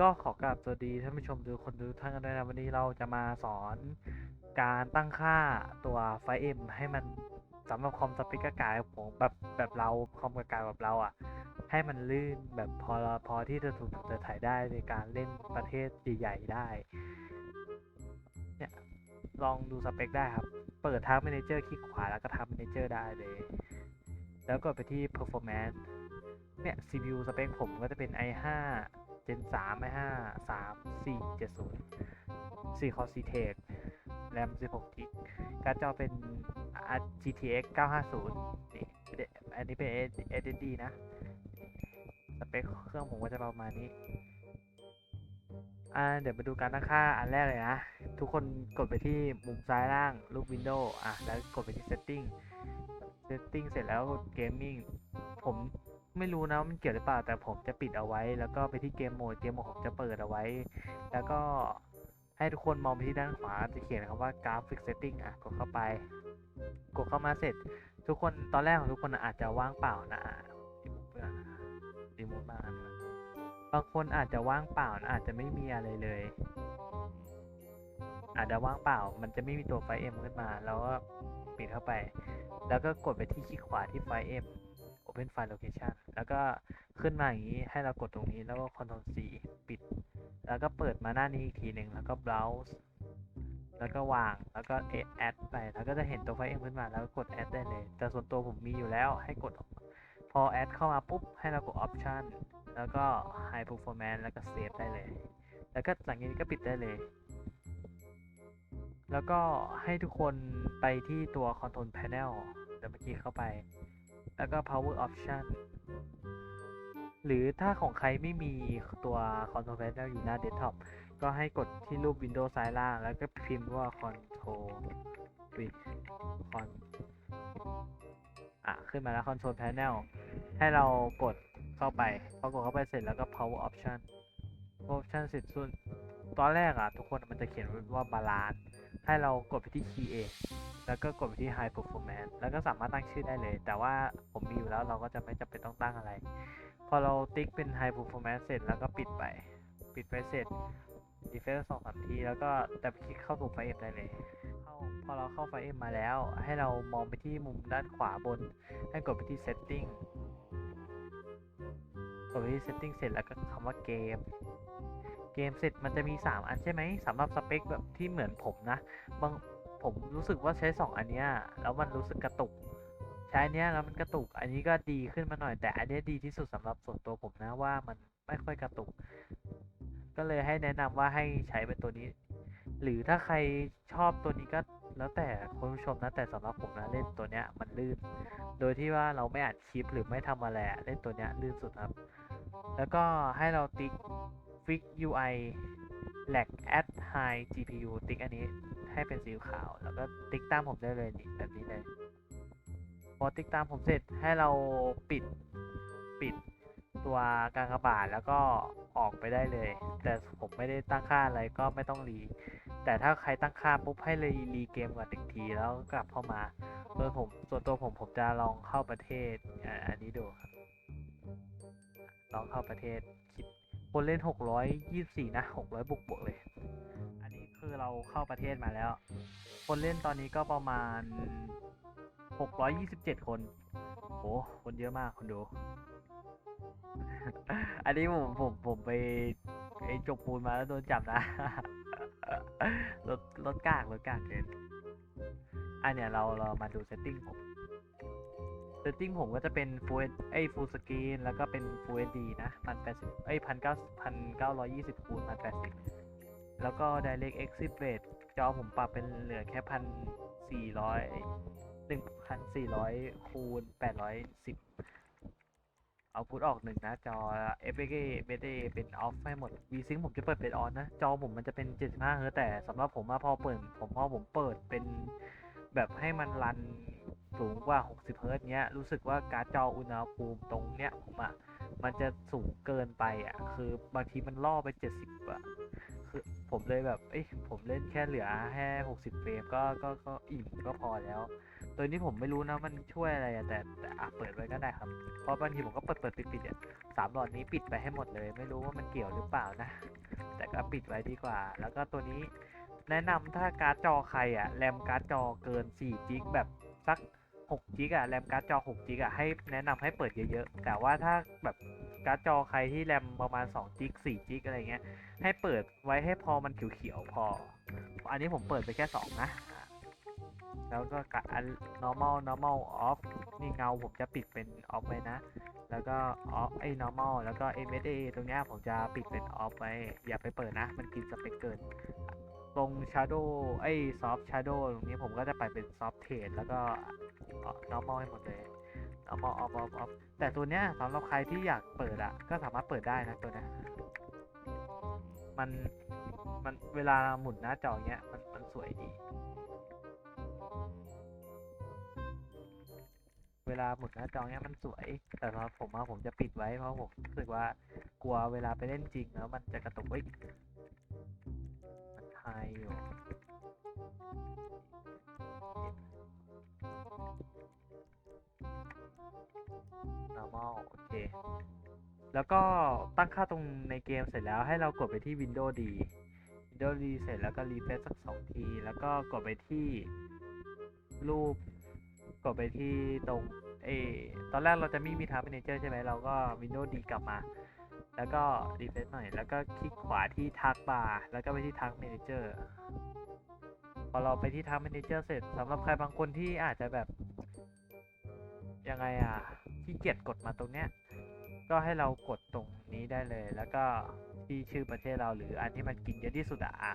ก็ขอกราบสวัสดีท่านผู้ชมทุกคนทุกท่านกันด้วยนะวันนี้เราจะมาสอนการตั้งค่าตัวไฟเอ็มให้มันสำหรับคอมสเปกกายผมแบบแบบเราคอมกากายแบบเราอะ ให้มันลื่นแบบพอพอที่จะถูกจะถ่ายได้ในการเล่นประเทศใหญ่ๆได้เนี่ยลองดูสเปคได้ครับ เปิดทับ Manager คลิกขวาแล้วก็ทับ Manager ได้เลย แล้วกดไปที่ Performance เนี่ย CPU สเปคผมก็จะเป็น i5 Gen 3 i5 3 4 70 4 Core CTEC RAM 16 g b การ์ดจอเป็น GTX 950 นี่อันนี้เป็น SSD นะ สเปคเครื่องผมก็จะประมาณนี้ อ่า เดี๋ยวมาดูการตั้งค่าอันแรกเลยนะ ทุกคนกดไปที่มุมซ้ายล่างรูปวินโดว์อะ แล้วกดไปที่ setting setting เสร็จแล้ว gaming ผม ไม่รู้นะมันเกี่ยวหรือเปล่าแต่ผมจะปิดเอาไว้ แล้วก็ไปที่เกมโหมดเกมโหมดผมจะเปิดเอาไว้ แล้วก็ให้ทุกคนมองไปที่ด้านขวาจะเขียนคำว่า graphic setting อะกดเข้าไป กดเข้ามาเสร็จ ทุกคนตอนแรกของทุกคนอาจจะว่างเปล่านะดีมุมบ้างบางคนอาจจะว่างเปล่านะอาจจะไม่มีอะไรเลย อาจจะว่างเปล่า มันจะไม่มีตัวไฟเอ็มขึ้นมา แล้วก็ปิดเข้าไป แล้วก็กดไปที่คลิกขวาที่ไฟเอ็ม Open File Location แล้วก็ขึ้นมาอย่างนี้ให้เรากดตรงนี้แล้วก็ Ctrl C ปิด แล้วก็เปิดมาหน้านี้อีกทีหนึ่งแล้วก็ Browse แล้วก็วางแล้วก็ add ไปแล้วก็จะเห็นตัวไฟเอ็มขึ้นมาแล้วก็กด add ได้เลย แต่ส่วนตัวผมมีอยู่แล้วให้กด พอ add เข้ามาปุ๊บ ให้เรากด option แล้วก็ high performance แล้วก็ save ได้เลย แล้วก็หลังจากนี้ก็ปิดได้เลยแล้วก็ให้ทุกคนไปที่ตัว control panel เดี๋ยวเมื่อกี้เข้าไป แล้วก็ power option หรือถ้าของใครไม่มีตัว control panel อยู่หน้า desktop ก็ให้กดที่รูป Windows ซ้ายล่าง แล้วก็พิมพ์ว่า control ปิด con อะ ขึ้นมาแล้ว control panel ให้เรากดเข้าไป พอกดเข้าไปเสร็จแล้วก็ power option power option เสร็จส่วนตอนแรกอะทุกคนมันจะเขียนว่า balance ให้เรากดไปที่ key A แล้วก็กดไปที่ high performance แล้วก็สามารถตั้งชื่อได้เลย แต่ว่าผมมีอยู่แล้วเราก็จะไม่จำเป็นต้องตั้งอะไร พอเราติ๊กเป็น high performance เสร็จแล้วก็ปิดไป ปิดไปเสร็จ refresh สองสามที แล้วก็แต่คลิกเข้าสู่ไฟเอ็มได้เลยเข้าพอเราเข้าไฟเอ็มมาแล้ว ให้เรามองไปที่มุมด้านขวาบน ให้กดไปที่ setting กดไปที่ setting เสร็จแล้วก็คำว่าเกมเกมเสร็จมันจะมี 3 อันใช่ไหมสำหรับสเปคแบบที่เหมือนผมนะ บาง ผมรู้สึกว่าใช้2อันเนี้ยแล้วมันรู้สึกกระตุก ใช้อันเนี้ยแล้วมันกระตุก อันนี้ก็ดีขึ้นมาหน่อยแต่อันนี้ดีที่สุดสำหรับส่วนตัวผมนะว่ามันไม่ค่อยกระตุก ก็เลยให้แนะนำว่าให้ใช้เป็นตัวนี้ หรือถ้าใครชอบตัวนี้ก็แล้วแต่คุณผู้ชมนะแต่สำหรับผมนะเล่นตัวเนี้ยมันลื่น โดยที่ว่าเราไม่อัดคลิปหรือไม่ทำอะไรเล่นตัวเนี้ยลื่นสุดครับ แล้วก็ให้เราติ๊ก fix UI lag at high GPU ติ๊กอันนี้ ให้เป็นสีขาว แล้วก็ติ๊กตามผมได้เลยนี่แบบนี้เลยพอติ๊กตามผมเสร็จให้เราปิดปิดตัวกากบาทแล้วก็ออกไปได้เลย แต่ผมไม่ได้ตั้งค่าอะไรก็ไม่ต้องรี แต่ถ้าใครตั้งค่าปุ๊บให้เลยรีเกมก่อนหนึ่งทีแล้วกลับเข้ามาส่วนผมส่วนตัวผมผมจะลองเข้าประเทศอันนี้ดูครับลองเข้าประเทศคิดคนเล่น 624 นะ 600 บวกบวกเลย คือเราเข้าประเทศมาแล้ว คนเล่นตอนนี้ก็ประมาณ 627 คนโหคนเยอะมากคนดู อันนี้ผมผมผมไปไอจกปูนมาแล้วโดนจับนะรถรถกากรถกากเกินอันเนี้ยเราเรามาดูเซตติ้งผมเซตติ้งผมก็จะเป็น full ไอ้ full screen แล้วก็เป็น full HD นะพันแปดสิบเอ้ยพันเก้าพันเก้าร้อยยี่สิบคูณพันแปดสิบ แล้วก็ direct exit rate จอผมปรับเป็นเหลือแค่พันสี่ร้อยหนึ่งพันสี่ร้อยคูณแปดร้อยสิบเอาพุทออกหนึ่งนะจอ FPG BD เป็น off ให้หมด VSync ผมจะเปิดเป็น on นนะ จอผมมันจะเป็น 75เฮิร์ตแต่สำหรับผมอะพอเปิด ผมพอผมเปิดเป็นแบบให้มันรันสูงกว่า 60เฮิร์ตเนี้ย รู้สึกว่าการจออุณหภูมิตรงเนี้ยผมอะมันจะสูงเกินไปอะคือบางทีมันล่อไป 70อะคือ ผมเลยแบบเอ้ยผมเล่นแค่เหลือแค่หกสิบเฟรมก็ก็ก็อิ่มก็พอแล้ว ตัวนี้ผมไม่รู้นะมันช่วยอะไรอะแต่แต่อะเปิดไว้ก็ได้ครับ เพราะบางทีผมก็เปิดเปิดปิดปิดเนี่ยสามหลอดนี้ปิดไปให้หมดเลย ไม่รู้ว่ามันเกี่ยวหรือเปล่านะ แต่ก็ปิดไว้ดีกว่า แล้วก็ตัวนี้แนะนำถ้าการ์ดจอใครอะแรมการ์ดจอเกิน4จิกแบบสัก6จิกอะแรมการ์ดจอ6จิกอะให้แนะนำให้เปิดเยอะๆ แต่ว่าถ้าแบบ การ์ดจอใครที่แรมประมาณ2จิก4จิกอะไรเงี้ย ให้เปิดไว้ให้พอมันเขียวๆพอ อันนี้ผมเปิดไปแค่สองนะ แล้วก็กะอัน normal normal off นี่เงาผมจะปิดเป็น off ไว้นะ แล้วก็ off ไอ้ normal แล้วก็ MSA ตรงเนี้ยผมจะปิดเป็น off ไว้ อย่าไปเปิดนะ มันกินสเปคเกินตรง shadow ไอ้ soft shadow ตรงนี้ผมก็จะไปเป็น soft shade แล้วก็ normal ให้หมดเลย normal off off off แต่ตัวเนี้ยสำหรับใครที่อยากเปิดอะก็สามารถเปิดได้นะตัวเนี้ยมันมันเวลาหมุนหน้าจอเงี้ยมันมันสวยดี เวลาหมุนหน้าจอเนี้ยมันสวย แต่สำหรับผมอะผมจะปิดไว้เพราะผมรู้สึกว่ากลัวเวลาไปเล่นจริงแล้วมันจะกระตุกเฮ้ยมันไฮอยู่ โอเค แล้วก็ตั้งค่าตรงในเกมเสร็จแล้วให้เรากดไปที่ Windows D Windows D เสร็จแล้วก็รีเฟรชสักสองที แล้วก็กดไปที่รูป กดไปที่ตรงเอตอนแรกเราจะไม่มีทับ Manager ใช่ไหมเราก็ Windows D กลับมา แล้วก็รีเฟรชหน่อย แล้วก็คลิกขวาที่ทักบาร์แล้วก็ไปที่ทัก Manager พอเราไปที่ทัก Manager เสร็จสำหรับใครบางคนที่อาจจะแบบยังไงอะ ขี้เกียจกดมาตรงเนี้ย ก็ให้เรากดตรงนี้ได้เลย แล้วก็ที่ชื่อประเทศเราหรืออันที่มันกินเยอะที่สุดอะอะ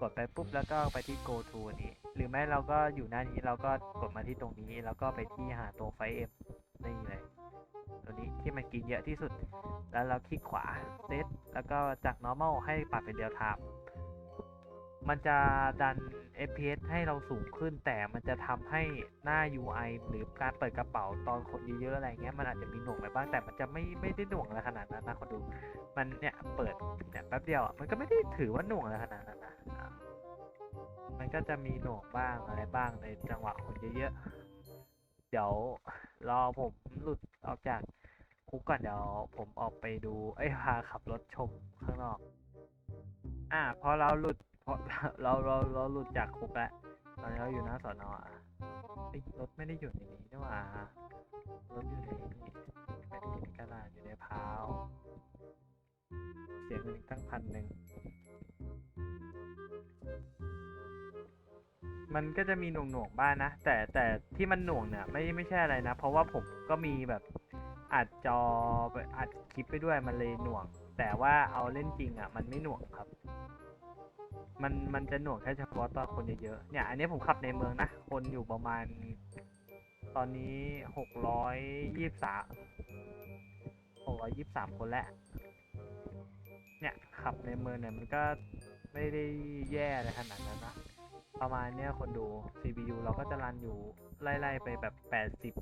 กดไปปุ๊บแล้วก็ไปที่ go to นี้หรือไม่เราก็อยู่หน้านี้เราก็กดมาที่ตรงนี้แล้วก็ไปที่หาตัวไฟเอ็มนี่เลยตัวนี้ที่มันกินเยอะที่สุด แล้วเราคลิกขวาเซตแล้วก็จาก normal ให้ปรับเป็นเดียวทาม มันจะดัน FPS ให้เราสูงขึ้นแต่มันจะทำให้หน้า UI หรือการเปิดกระเป๋าตอนคนเยอะๆอะไรเงี้ยมันอาจจะมีหน่วงไปบ้างแต่มันจะไม่ไม่ได้หน่วงอะไรขนาดนั้นนะคนดู มันเนี่ยเปิดเนี่ยแป๊บเดียวอะมันก็ไม่ได้ถือว่าหน่วงอะไรขนาดนั้นนะอะมันก็จะมีหน่วงบ้างอะไรบ้างในจังหวะคนเยอะๆเดี๋ยวรอผมหลุดออกจากคุกก่อนเดี๋ยวผมออกไปดูไอ้พาขับรถชมข้างนอก อ่าพอเราหลุด เพอเราเราเราหลุดจากคุกแล้วตอนนี้เราอยู่หน้าสอนออ้รถไม่ได้อยู่ในนี้นี่หว่ารถอยู่ในนี่ไม่ได้อยู่ในกระดาษอยู่ในพาวเสียเงินอีกตั้งพันหนึ่งมันก็จะมีหน่วงหน่วงๆบ้างนะ แต่แต่ที่มันหน่วงเนี่ยไม่ไม่ใช่อะไรนะ เพราะว่าผมก็มีแบบอัดจออัดคลิปไปด้วยมันเลยหน่วง แต่ว่าเอาเล่นจริงอะ มันไม่หน่วงครับ มันมันจะหน่วงแค่เฉพาะตอนคนเยอะๆเนี่ย อันนี้ผมขับในเมืองนะ คนอยู่ประมาณ ตอนนี้หกร้อยยี่สิบสามหกร้อยยี่สิบสามคนแล้วเนี่ยขับในเมืองเนี่ยมันก็ไม่ได้แย่อะไรขนาดนั้นนะประมาณเนี้ยคนดู CPU เราก็จะรันอยู่ไล่ๆไปแบบ 80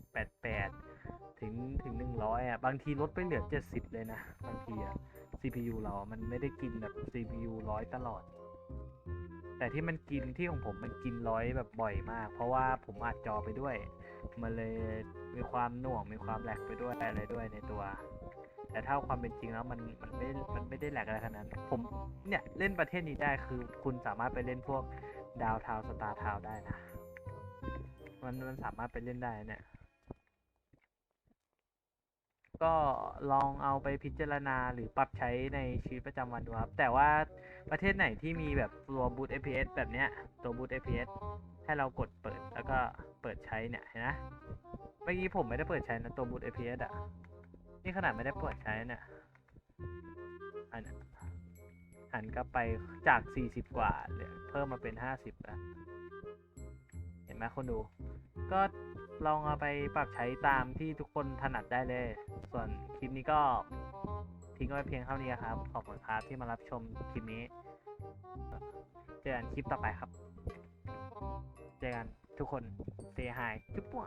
88 ถึงถึง 100 อะ บางทีลดไปเหลือ 70 เลยนะ บางทีอะ CPU เรา มันไม่ได้กินแบบ CPU ร้อยตลอด แต่ที่มันกินที่ของผมมันกินร้อยแบบบ่อยมาก เพราะว่าผมอัดจอไปด้วย มันเลยมีความหน่วงมีความแหลกไปด้วยอะไรด้วยในตัว แต่ถ้าความเป็นจริงแล้วมันมันไม่มันไม่ได้แหลกอะไรขนาดนั้นผมเนี่ยเล่นประเทศนี้ได้คือคุณสามารถไปเล่นพวกดาวทาวสตาร์ทาวได้นะ มันมันสามารถไปเล่นได้เนี่ย ก็ลองเอาไปพิจารณาหรือปรับใช้ในชีวิตประจำวันดูครับ แต่ว่าประเทศไหนที่มีแบบตัวบูต FPS แบบเนี้ย ตัวบูต FPS ให้เรากดเปิดแล้วก็เปิดใช้เนี่ยเห็นนะเมื่อกี้ผมไม่ได้เปิดใช้นะตัวบูต FPS อะ นี่ขนาดไม่ได้เปิดใช้เนี่ยอันนี้หันกลับไปจาก 40 กว่าเลือเพิ่มมาเป็น 50แล้วเห็นไหมคนดู ก็ ลองเอาไปปรับใช้ตามที่ทุกคนถนัดได้เลย ส่วนคลิปนี้ก็ทิ้งไว้เพียงเท่านี้ครับ ขอบคุณครับที่มารับชมคลิปนี้ เจอกันคลิปต่อไปครับ เจอกันทุกคนเซฮายจุ๊บปัว